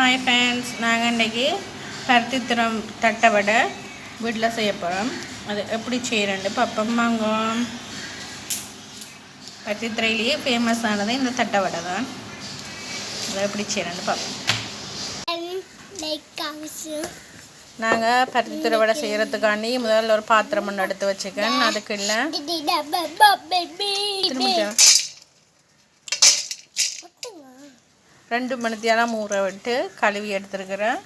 Hi friends நாங்கள் இன்றைக்கி பருத்தித்திரம் தட்டை வடை வீட்டில் செய்ய போகிறோம் அது எப்படி செய்கிறேன்னு பார்ப்போம். வாங்க. பருத்தித்துறையிலேயே ஃபேமஸ் ஆனது இந்த தட்டை வடை தான். அதை எப்படி செய்கிறேன்னு பார்ப்போம். நாங்கள் பருத்தித்துறை வடை செய்கிறதுக்காண்டி முதல்ல ஒரு பாத்திரம் ஒன்று எடுத்து வச்சுக்கேன். அதுக்கு இல்லை. ரெண்டு மணித்தியாலாம் ஊற விட்டு கழுவி எடுத்துருக்கிறேன்.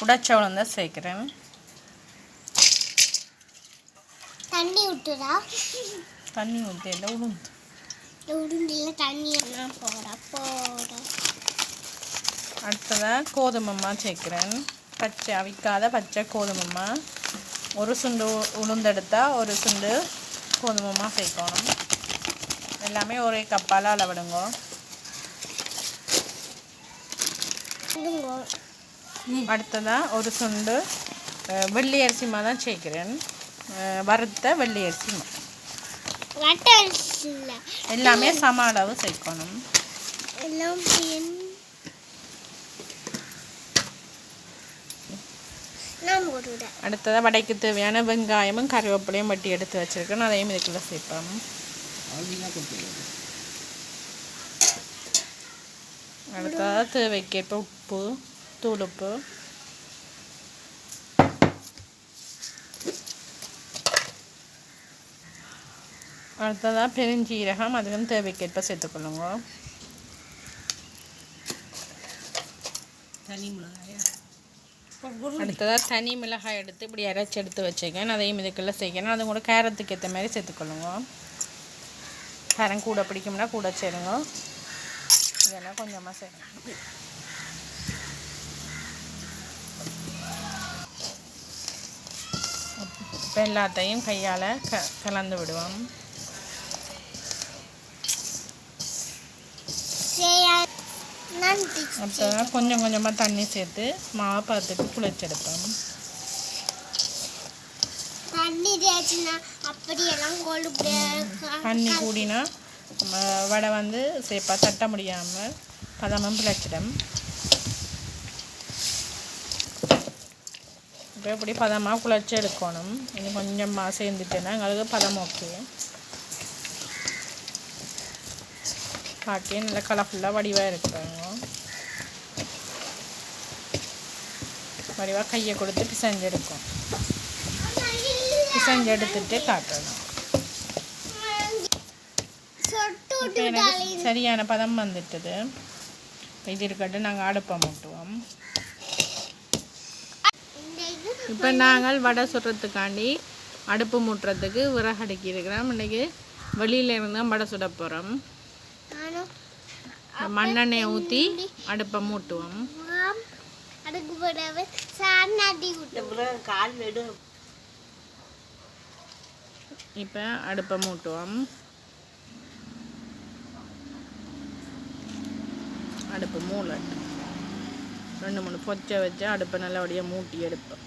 உடச்சவளம் தான் சேர்க்குறேன். தண்ணி விட்டுறா தண்ணி ஊற்றி இல்லை உளுந்து. உருண்டில தண்ணி எல்லாம் போட போட. அடுத்ததாக கோதுமம்மா சேர்க்குறேன். பச்சை அவிக்காத பச்சை கோதுமம்மா ஒரு சுண்டு உ- உளுந்தெடுத்தா ஒரு சுண்டு கோதுமம்மா சேர்க்கணும். எல்லாமே ஒரே கப்பால் அளவிடுங்க. அடுத்ததாக ஒரு சுண்டு வெள்ளை அரிசிமா தான் சேர்க்குறேன். வறுத்த வெள்ளை அரிசிமா எல்லாமே சம அளவு சேர்க்கணும். எல்லாம் பின். நான் போட்டுவிட அடுத்ததாக வடைக்கு தேவையான வெங்காயமும் கருவேப்பிலையும் வட்டி எடுத்து வச்சுருக்கேன். அதையும் இதுக்குள்ளே சேர்ப்போம். அடுத்ததாக தேவைக்கேற்ப உப்பு தூளுப்பு அடுத்ததாக பெருஞ்சீரகம் அதுக்கும் தேவைக்கேற்ப சேர்த்துக்கொள்ளுங்க அடுத்ததாக தனி மிளகாய்? எடுத்து இப்படி அரைச்சி எடுத்து வச்சுக்கேன் அதையும் இதுக்குள்ளே சேர்க்கணும். அது கூட கேரத்துக்கு ஏற்ற மாதிரி சேர்த்துக்கொள்ளுங்க காரம் கூட பிடிக்கும்னா கூட சேருங்க. இதெல்லாம் கொஞ்சமாக சேருங்க இப்போ எல்லாத்தையும் கையால் க கலந்து விடுவோம் அடுத்ததாக கொஞ்சம் கொஞ்சமாக தண்ணி சேர்த்து மாவு பதத்துக்கு குளிச்செடுப்போம் தண்ணி அப்படியெல்லாம் தண்ணி கூடினா வடை வந்து சேப்பாக தட்ட முடியாமல் பதமும் பிழைச்சிடும் இப்போ இப்படி பதமாக குழச்சி எடுக்கணும். இன்னும் கொஞ்சமாக சேர்ந்துட்டேன்னா எங்களுக்கு பதம் ஓகே. காட்டி நல்லா கலர்ஃபுல்லாக வடிவாக இருக்கிறாங்க வடிவாக கையை கொடுத்து பிசைஞ்செடுக்கும் பிசைஞ்செடுத்துட்டு காட்டணும் இப்போ எனக்கு சரியான பதம் வந்துட்டது. இது இருக்கட்டும் நாங்கள் அடுப்பை மூட்டுவோம். இப்போ நாங்கள் வடை சுடுறதுக்காண்டி அடுப்பு மூட்டுறதுக்கு விறகு அடுக்கி இருக்கிறோம். இன்றைக்கி வெளியில இருந்து தான் வடை சுட போகிறோம் மண்ணெண்ணெயை ஊற்றி அடுப்பை மூட்டுவோம். இப்போ அடுப்பை மூட்டுவோம். அடுப்பு மூலட்டு ரெண்டு மூணு பொச்சை வச்சு அடுப்பை நல்லபடியாக மூட்டி எடுப்போம்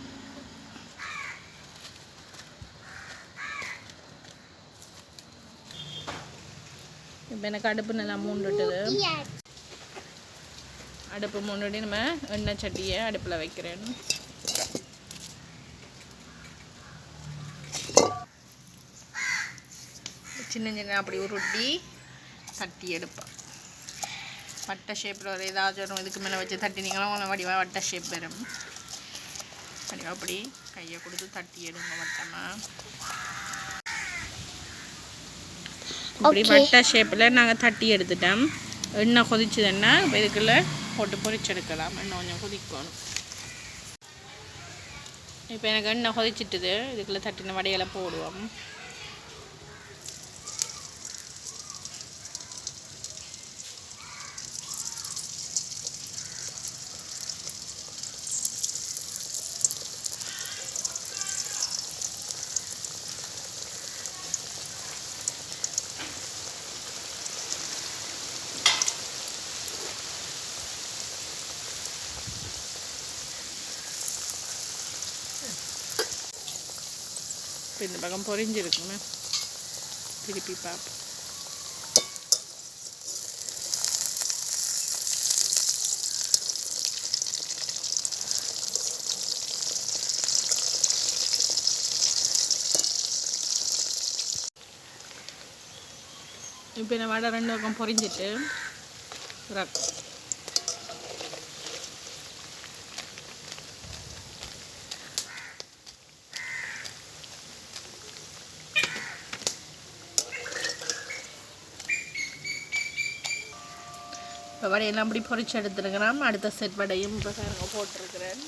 இப்போ எனக்கு அடுப்பு நல்லா மூண்டுட்டுது. அடுப்பு முன்னாடி நம்ம எண்ணெய் சட்டியை அடுப்பில் வைக்கிறேன். சின்ன சின்ன அப்படி உருட்டி தட்டி எடுப்பேன். வட்ட ஷேப்பில் ஒரு ஏதாச்சும் ஒரு இதுக்கு மேலே வச்சு தட்டினீங்கன்னா உங்களுக்கு வடிவாக வட்ட ஷேப் வரும் வடிவாக அப்படி கையை கொடுத்து தட்டி எடுங்க வட்டமாக இப்படி Okay. வட்ட ஷேப்பில் நாங்கள் தட்டி எடுத்துட்டோம். எண்ணெய் கொதிச்சதுன்னா இப்போ இதுக்குள்ளே போட்டு பொரிச்செடுக்கலாம் எண்ணெய் கொஞ்சம் கொதிக்கணும். இப்போ எனக்கு எண்ணெய் கொதிச்சிட்டுது. இதுக்குள்ளே தட்டின வடைகளை போடுவோம். இப்போ இந்த பக்கம் பொறிஞ்சிருக்குமே திருப்பி பார்ப்போம். இப்போ இந்த வடை ரெண்டு பக்கம் பொறிஞ்சிட்டு இறக்கும் இப்போ வடையெல்லாம் அப்படி பொறிச்சு எடுத்துருக்கிறோம் அடுத்த செட் வடையும் இப்போ பாருங்க போட்டிருக்கிறேன்.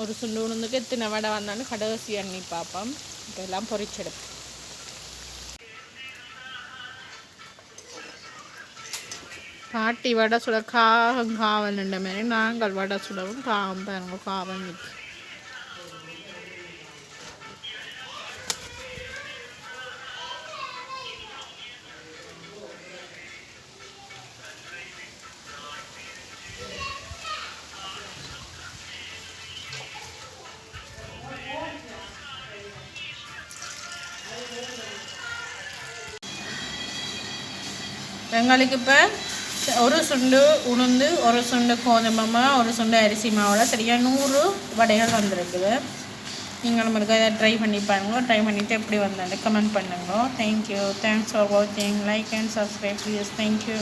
ஒரு சுண்டு உளுந்துக்கு எத்தனை வடை வந்தாலும் கடைசி எண்ணி பார்ப்போம் இப்போ எல்லாம் பாட்டி வடை சுட காகம் காவல் நின்ற மாதிரி நாங்கள் வடை சுடவும் காகம் பாருங்க காவல் நிற்கும் எங்களுக்கு இப்போ ஒரு சுண்டு உளுந்து ஒரு சுண்டு கோதுமை மாவு ஒரு சுண்டு அரிசி மாவில் சரியாக நூறு வடைகள் வந்திருக்குது. நீங்கள் நம்மளுக்கு அதை ட்ரை பண்ணி பாருங்களோ ட்ரை பண்ணிவிட்டு எப்படி வந்தாலும் கமெண்ட் பண்ணுங்களோ தேங்க்யூ தேங்க்ஸ் ஃபார் வாட்சிங் like and subscribe please thank you